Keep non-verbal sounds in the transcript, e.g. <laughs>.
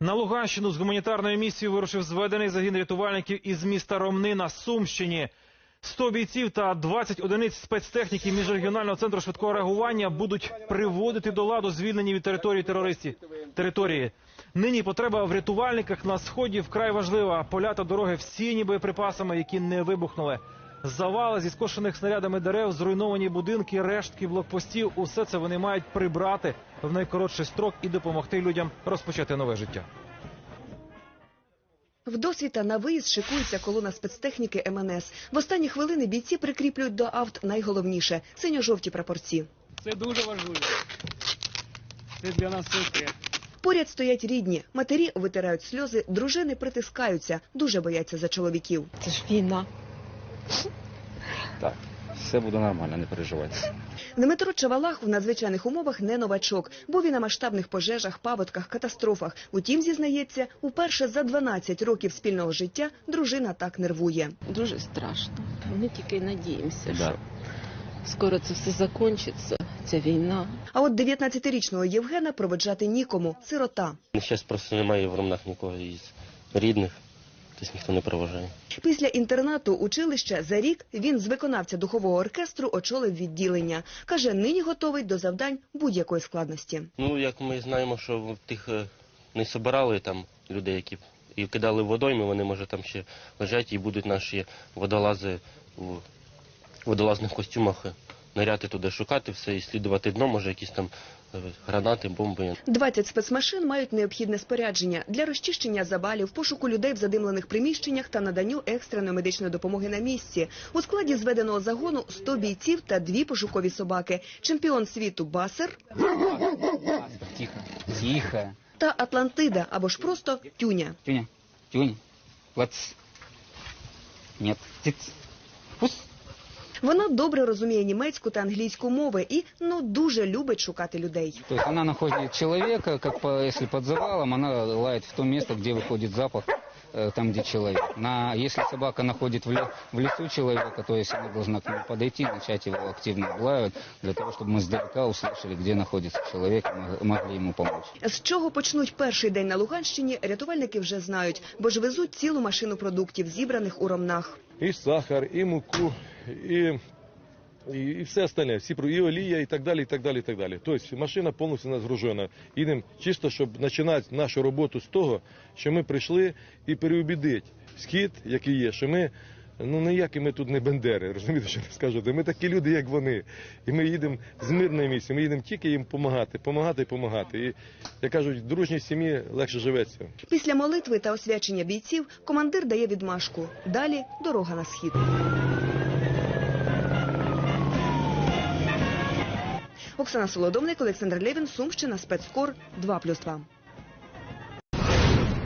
На Луганщину з гуманітарною місією вирушив зведений загін рятувальників із міста Ромни на Сумщині. 100 бійців та 20 одиниць спецтехніки міжрегіонального центру швидкого реагування будуть приводити до ладу звільнені від території терористів території. Нині потреба в рятувальниках на сході вкрай важлива. Поля та дороги всіяні боєприпасами, які не вибухнули. Завали зі скошених снарядами дерев, зруйновані будинки, рештки блокпостів. Усе це вони мають прибрати в найкоротший строк і допомогти людям розпочати нове життя. Вдосвіта на виїзд шикується колона спецтехніки МНС. В останні хвилини бійці прикріплюють до авт найголовніше – синьо-жовті прапорці. Це дуже важливо. Це для нас секрет. Поряд стоять рідні. Матері витирають сльози, дружини притискаються, дуже бояться за чоловіків. Це ж війна. <laughs> Так, все буде нормально, не переживайте. Дмитро Чавалах в надзвичайних умовах не новачок. Був і на масштабних пожежах, паводках, катастрофах. Утім, зізнається, уперше за 12 років спільного життя дружина так нервує. Дуже страшно. Ми тільки надіємося, Да. що скоро це все закінчиться, ця війна. А от 19-річного Євгена проведжати нікому – сирота. Зараз просто немає в Ромнах нікого із рідних, тобто ніхто не проважає. Після інтернату училища за рік він з виконавця духового оркестру очолив відділення. Каже, нині готовий до завдань будь-якої складності. Ну, як ми знаємо, що тих е, не собирали там людей, які і кидали водойми, вони може там ще лежать і будуть наші водолази в водолазних костюмах е, ниряти туди, шукати все і слідувати дно, може якісь там е, гранати, бомби. 20 спецмашин мають необхідне спорядження для розчищення забалів, пошуку людей в задимлених приміщеннях та наданню екстреної медичної допомоги на місці. У складі зведеного загону 100 бійців та дві пошукові собаки. Чемпіон світу Басер Тихо, тихо. та Атлантида або ж просто Тюня. Тюня, Тюня, плац. Нет, тиц. Пус. Вона добре розуміє німецьку та англійську мови і ну дуже любить шукати людей. То есть она находит человека, как по, если под завалом, она лает в то место, где выходит запах, э, там, где человек. На, если собака находит в, ле- в лесу человека, то есть она должна к нему подойти, начать его активно облаивать, для того, чтобы мы издалека услышали, где находится человек, и мог- могли ему помочь. З чого почнуть перший день на Луганщині, рятувальники вже знають, бо ж везуть цілу машину продуктів, зібраних у Ромнах. і сахар, і муку, і, і, і все остальне, всі, і олія, і так далі, і так далі, і так далі. Тобто машина повністю нагружена. Їдемо чисто, щоб починати нашу роботу з того, що ми прийшли і переубідити схід, який є, що ми ну ніякі ми тут не бендери, розумієте, що я скажу. Ми такі люди, як вони. І ми їдемо з мирної місії, ми їдемо тільки їм допомагати, допомагати допомагати. І, як кажуть, в дружній сім'ї легше живеться. Після молитви та освячення бійців командир дає відмашку. Далі дорога на схід. Оксана Солодовник, Олександр Левін, Сумщина, спецкор 2+,2.